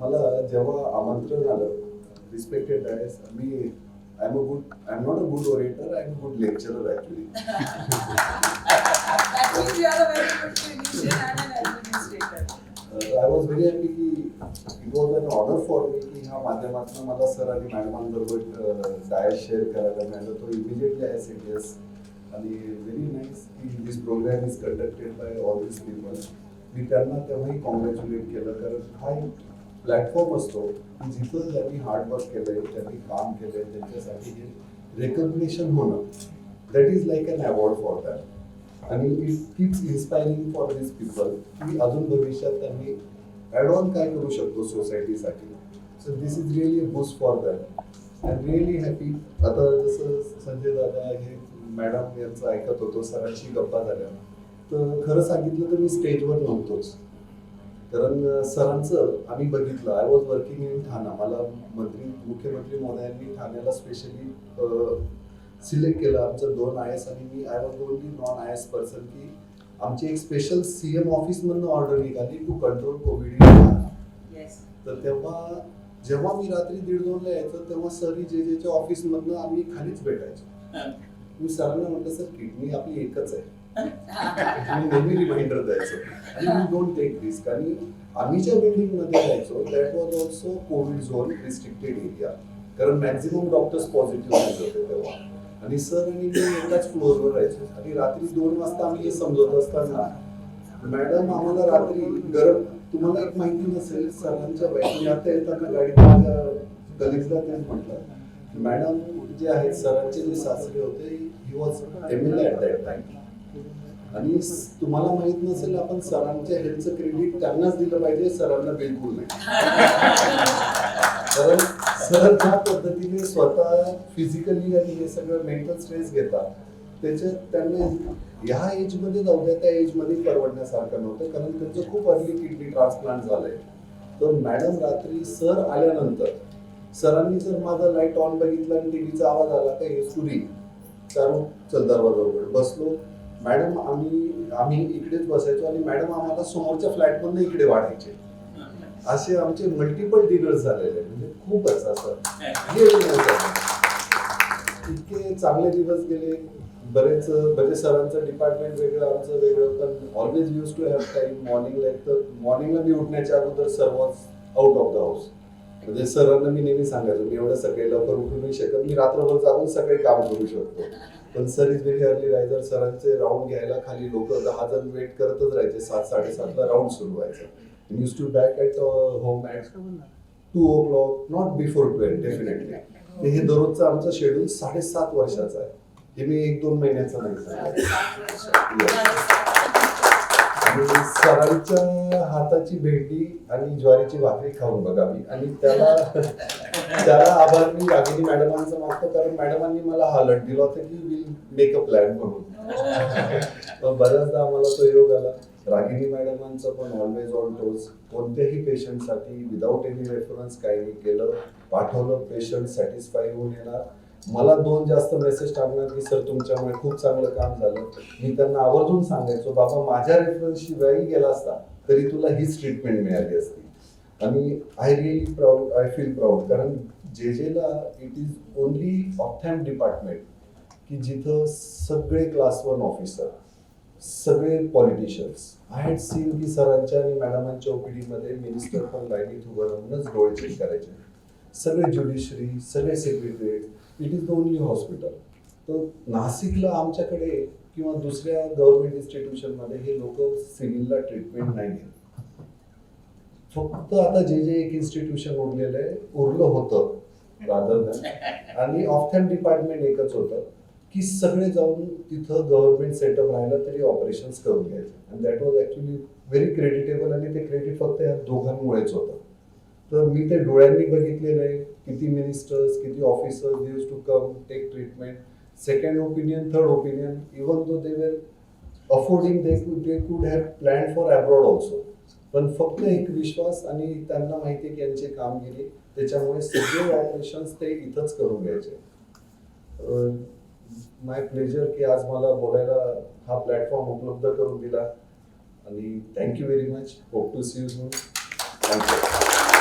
मला जेव्हा आमंत्रण आलं respected dias me I am a good I am not a good orator I am a good lecturer actually. I was very happy की it was an honour for me की ह्या माध्यमातून मला sir आणि मॅडमांबरोबर डायस शेअर करायला मिळालं. तो immediately I said yes आणि व्हेरी नाईस की this programme is conducted by all this people मी त्यांना तेव्हाही कॉंग्रॅच्युलेट केलं. कारण हा एक प्लॅटफॉर्म असतो की जिथं त्यांनी हार्डवर्क केलंय त्यांनी काम केलंय त्यांच्यासाठी हे रेकग्नेशन होणं that is like an award for that आणि it keeps inspiring for this people की अजून भविष्यात त्यांनी ॲड ऑन काय करू शकतो सोसायटीसाठी so this is really a boost for that I really happy आता जसं संजय दादा हे मॅडम यांचं ऐकत होतो सरांशी गप्पा झाल्या. तर खरं सांगितलं तर मी स्टेजवर नव्हतोच. कारण सरांचं आम्ही बघितलं. I was working in Thana. मला मंत्री मुख्यमंत्री महोदयांनी ठाण्याला स्पेशली सिलेक्ट केलं. आमचं दोन आय एस आणि मी I was only non I S person की आमची एक स्पेशल सी एम ऑफिसमधनं ऑर्डर निघाली to control covid in Thane. Yes. तर तेव्हा जेव्हा मी रात्री दीड दोनला यायचो तेव्हा सर जे जेच्या ऑफिसमधनं आम्ही खालीच भेटायचो. मी सरांना म्हटलं सर किडनी आपली एकच आहे. आणि नेहमी रिमाइंडर द्यायचो. आणि डोंट टेक रिस्क आणि आम्ही ज्या बिल्डिंगमध्ये जायचो that was also covid zone restricted area कारण मॅक्झिमम डॉक्टर्स पॉझिटिव्ह होते तेव्हा. आणि सर आणि मी एकाच फ्लोअरवर राहायचो. आणि रात्री दोन वाजता आम्ही हे समजवत असताना मॅडम आम्हाला रात्री गरम तुम्हाला एक माहिती नसेल सरांच्या बाईक आता येताना गाडीत माझ्या कलिग्सला तेच म्हटलं मॅडम जे आहेत सरांचे जे सासरे होते he was M L at that time आणि तुम्हाला माहीत नसेल आपण सरांच्या हेल्थचं क्रेडिट त्यांनाच दिलं पाहिजे सरांना बिलकुल नाही. कारण सर ज्या पद्धतीने स्वतः फिजिकली आणि हे सगळं मेंटल स्ट्रेस घेतात त्याच्यात त्यांना ह्या एजमध्ये जाऊ द्या त्या एजमध्ये परवडण्यासारखं नव्हतं कारण त्यांचं खूप अर्ली किडनी ट्रान्सप्लांट झालंय. तर मॅडम रात्री सर आल्यानंतर सरांनी जर माझा लाइट ऑन बघितला आणि टीव्हीचा आवाज आला का हे सुरी चालू चल दरवाजा उघड बसलो मॅडम आम्ही आम्ही इकडेच बसायचो आणि मॅडम आम्हाला समोरच्या फ्लॅटमधनं इकडे वाढायचे. असे आमचे मल्टिपल डिनर्स झालेले म्हणजे खूपच असं. इतके चांगले दिवस गेले. बरेच बरेच सरांचं डिपार्टमेंट वेगळं आमचं वेगळं पण always use to have time मॉर्निंगला एक तर मॉर्निंगला मी उठण्याच्या अगोदर sir was out of the house म्हणजे सरांना मी नेहमी सांगायचो मी एवढं सकाळी लवकर उठू नाही शकत मी रात्रभर जाऊन सकाळी काम करू शकतो. पण sir is very early riser सरांचे round घ्यायला खाली लोक दहा जण वेट करतच राहायचे सात साडेसातला राऊंड सुरू व्हायचा. Use to back at home at two o'clock not before twelve definitely हे. दररोजचं आमचं शेड्यूल साडेसात वर्षाचं आहे. हे मी एक दोन महिन्याचं नाही आणि सरांच्या हाताची भेंडी आणि ज्वारीची भाकरी खाऊन बघावी आणि त्याला त्याला आभार मी रागिनी मॅडमांचा मागतो कारण मॅडमांनी मला हा लट दिला होता की विल मेक अ प्लॅन म्हणून. मग बऱ्याचदा आम्हाला तो योग आला. रागिनी मॅडमांचं पण ऑलवेज ऑन टोज कोणत्याही पेशंटसाठी विदाऊट एनी रेफरन्स काही केलं. पाठवलं पेशंट सॅटिस्फाय होऊन येणार. मला दोन जास्त मेसेज टाकणार की सर तुमच्यामुळे खूप चांगलं काम झालं. मी त्यांना आवर्जून सांगायचो बाबा माझ्या रेफरन्स शिवायही गेला असता तरी तुला हीच ट्रीटमेंट मिळाली असती. आणि I really proud I feel proud कारण जे जेला it is only ophthalm department की जिथं सगळे क्लास वन ऑफिसर सगळे पॉलिटिशियन्स आय हॅड सीन की सरांच्या आणि मॅडमांच्या ओपीडीमध्ये मिनिस्टर पण लाईनीत उभं राहूनच डोळे चेक करायचे. सगळे ज्युडिशरी सगळे secretariat it is the only hospital तर नाशिकला आमच्याकडे किंवा दुसऱ्या गव्हर्नमेंट इन्स्टिट्यूशनमध्ये हे लोक सिव्हिलला ट्रीटमेंट नाही घेत फक्त आता जे जे एक इन्स्टिट्यूशन उरलेलं आहे उरलं होतं आणि ऑफ्थॅम डिपार्टमेंट एकच होतं की सगळे जाऊन तिथं गव्हर्नमेंट सेटअप राहिलं तरी ऑपरेशन्स करून घ्यायचे. आणि that was actually very creditable आणि ते क्रेडिट फक्त या दोघांमुळेच होतं. तर मी ते डोळ्यांनी बघितलेलं आहे किती मिनिस्टर्स किती officers use to come take treatment second opinion third opinion even though they were affording they they could have plan for abroad also पण फक्त एक विश्वास आणि त्यांना माहिती आहे की यांची कामगिरी त्याच्यामुळे सगळे ऑपरेशन्स ते इथंच करून घ्यायचे. माय प्लेजर की आज मला बोलायला हा प्लॅटफॉर्म उपलब्ध करून दिला. आणि thank you very much hope to see you thank you